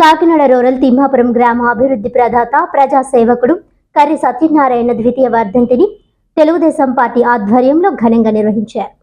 Kakinada rural Thimmapuram గ్రామ అభివృద్ధి ప్రదాత ప్రజా సేవకుడు కర్రి సత్యనారాయణ ద్వితీయ వర్ధంతిని తెలుగుదేశం పార్టీ ఆధ్వర్యంలో ఘనంగా నిర్వహించారు.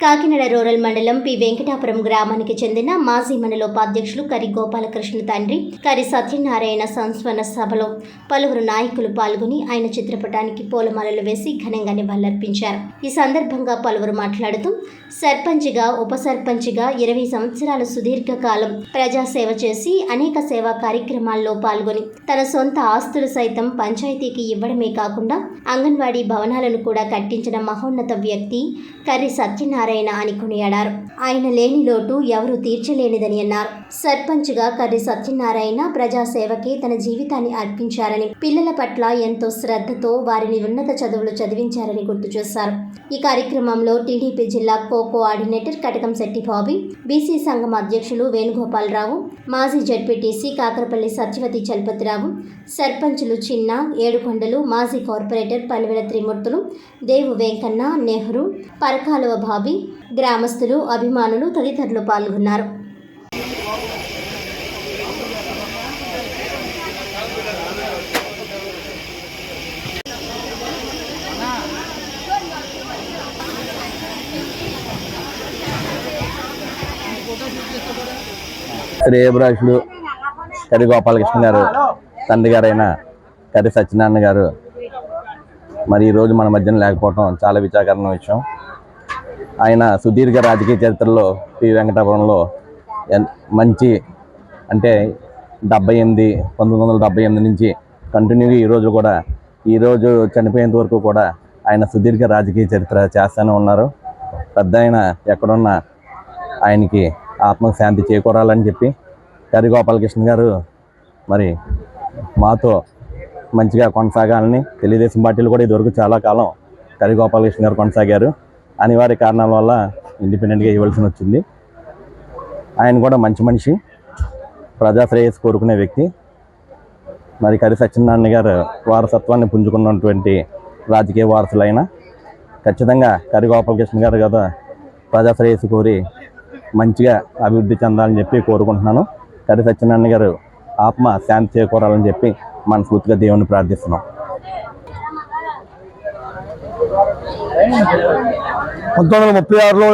కాకినాడ రూరల్ మండలం పి వెంకటాపురం గ్రామానికి చెందిన మాజీ మండలోపాధ్యక్షులు కరి గోపాలకృష్ణ తండ్రి కరి సత్యనారాయణ సంస్మరణ సభలో పలువురు నాయకులు పాల్గొని ఆయన చిత్రపటానికి పూలమాలలు వేసి ఘనంగా నివాళులర్పించారు. ఈ సందర్భంగా పలువురు మాట్లాడుతూ సర్పంచ్గా ఉప సర్పంచ్గా ఇరవై సంవత్సరాల సుదీర్ఘకాలం ప్రజాసేవ చేసి అనేక సేవా కార్యక్రమాల్లో పాల్గొని తన సొంత ఆస్తులు సైతం పంచాయతీకి ఇవ్వడమే కాకుండా అంగన్వాడీ భవనాలను కూడా కట్టించిన మహోన్నత వ్యక్తి కర్రి సత్యనారాయణ అని కొనియాడారు. ఆయన లేని లోటు ఎవరు తీర్చలేనిదని అన్నారు. సర్పంచ్గా కర్రి సత్యనారాయణ ప్రజాసేవకి తన జీవితాన్ని అర్పించారని పిల్లల పట్ల ఎంతో శ్రద్ధతో వారిని ఉన్నత చదువులు చదివించారని గుర్తు చేశారు. ఈ కార్యక్రమంలో టీడీపీ జిల్లా co coordinator Katakam Shetty Bobby BC సంఘం అధ్యక్షులు వేణుగోపాలరావు మాజీ జడ్పీటీసీ కాకరపల్లి సత్యవతి చలపతిరావు సర్పంచులు చిన్న ఏడుకొండలు మాజీ కార్పొరేటర్ పలివెల త్రిమూర్తులు దేవు వెంకన్న నెహ్రూ పరకాలువ బాబీ గ్రామస్తులు అభిమానులు తదితరులు పాల్గొన్నారు. శ్రేయభిలాషులు కరి గోపాలకృష్ణ గారు తండ్రి గారైన కరి సత్యనారాయణ గారు. మరి ఈరోజు మన మధ్యన లేకపోవడం చాలా విచారకరణ విషయం. ఆయన సుదీర్ఘ రాజకీయ చరిత్రలో పి. వెంకటాపురంలో ఎన్- మంచి అంటే డెబ్బై ఎనిమిది పంతొమ్మిది వందల డెబ్బై ఎనిమిది నుంచి కంటిన్యూగా ఈరోజు కూడా ఈరోజు చనిపోయేంత వరకు కూడా ఆయన సుదీర్ఘ రాజకీయ చరిత్ర చేస్తూనే ఉన్నారు. పెద్ద ఆయన ఎక్కడున్నా ఆయనకి ఆత్మకు శాంతి చేకూరాలని చెప్పి కరి గోపాలకృష్ణ గారు మరి మాతో మంచిగా కొనసాగాలని తెలుగుదేశం పార్టీలు కూడా ఇదివరకు చాలా కాలం కరి గోపాలకృష్ణ గారు కొనసాగారు. అనివార్య కారణాల వల్ల ఇండిపెండెంట్గా ఇవ్వాల్సి వచ్చింది. ఆయన కూడా మంచి మనిషి ప్రజాశ్రేయస్ కోరుకునే వ్యక్తి. మరి కరి సత్యనారాయణ గారు వారసత్వాన్ని పుంజుకున్నటువంటి రాజకీయ వారసులైన ఖచ్చితంగా కరి గోపాలకృష్ణ గారు కదా ప్రజాశ్రేయస్ కోరి మంచిగా అభివృద్ధి చెందాలని చెప్పి కోరుకుంటున్నాను. కరి సత్యనారాయణ గారు ఆత్మ శాంతి చేకూరాలని చెప్పి మనస్ఫూర్తిగా దేవుని ప్రార్థిస్తున్నాం. పంతొమ్మిది వందల ముప్పై ఆరులో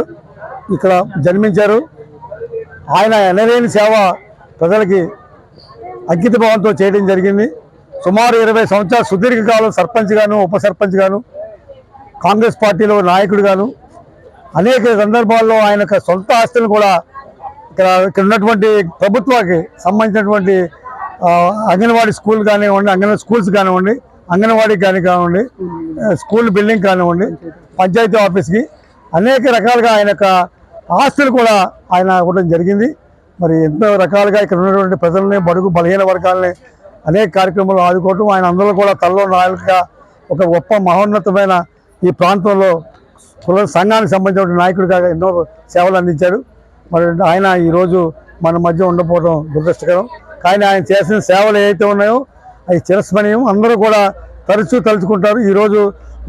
ఇక్కడ జన్మించారు. ఆయన ఎనలేని సేవ ప్రజలకి అంకిత భావంతో చేయడం జరిగింది. సుమారు ఇరవై సంవత్సరాలు సుదీర్ఘకాలం సర్పంచ్గాను ఉప సర్పంచ్గాను కాంగ్రెస్ పార్టీలో నాయకుడుగాను అనేక సందర్భాల్లో ఆయన సొంత ఆస్తులను కూడా ఇక్కడ ఇక్కడ ఉన్నటువంటి ప్రభుత్వానికి సంబంధించినటువంటి అంగన్వాడీ స్కూల్ కానివ్వండి అంగన్వాడీ స్కూల్స్ కానివ్వండి అంగన్వాడీ కానీ కానివ్వండి స్కూల్ బిల్డింగ్ కానివ్వండి పంచాయతీ ఆఫీస్కి అనేక రకాలుగా ఆయన యొక్క ఆస్తులు కూడా ఆయన ఇవ్వడం జరిగింది. మరి ఎంతో రకాలుగా ఇక్కడ ఉన్నటువంటి ప్రజల్ని బడుగు బలహీన వర్గాలని అనేక కార్యక్రమాలు ఆదుకోవటం ఆయన అందరూ కూడా తల్లో నాయకుగా ఒక గొప్ప మహోన్నతమైన ఈ ప్రాంతంలో కుల సంఘానికి సంబంధించిన నాయకుడిగా ఎన్నో సేవలు అందించాడు. మరి ఆయన ఈరోజు మన మధ్య ఉండకపోవడం దురదృష్టకరం. కానీ ఆయన చేసిన సేవలు ఏవైతే ఉన్నాయో అది చిరస్మరణీయం అందరూ కూడా తరచూ తలుచుకుంటారు. ఈరోజు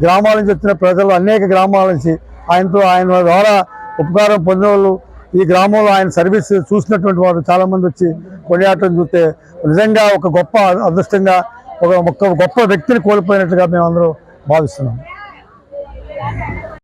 గ్రామాల నుంచి వచ్చిన ప్రజలు అనేక గ్రామాల నుంచి ఆయనతో ఆయన ద్వారా ఉపకారం పొందిన వాళ్ళు ఈ గ్రామంలో ఆయన సర్వీస్ చూసినటువంటి వారు చాలామంది వచ్చి కొనియాటం చూస్తే నిజంగా ఒక గొప్ప అదృష్టంగా ఒక గొప్ప వ్యక్తిని కోల్పోయినట్టుగా మేమందరూ భావిస్తున్నాము భావిస్తున్నాం.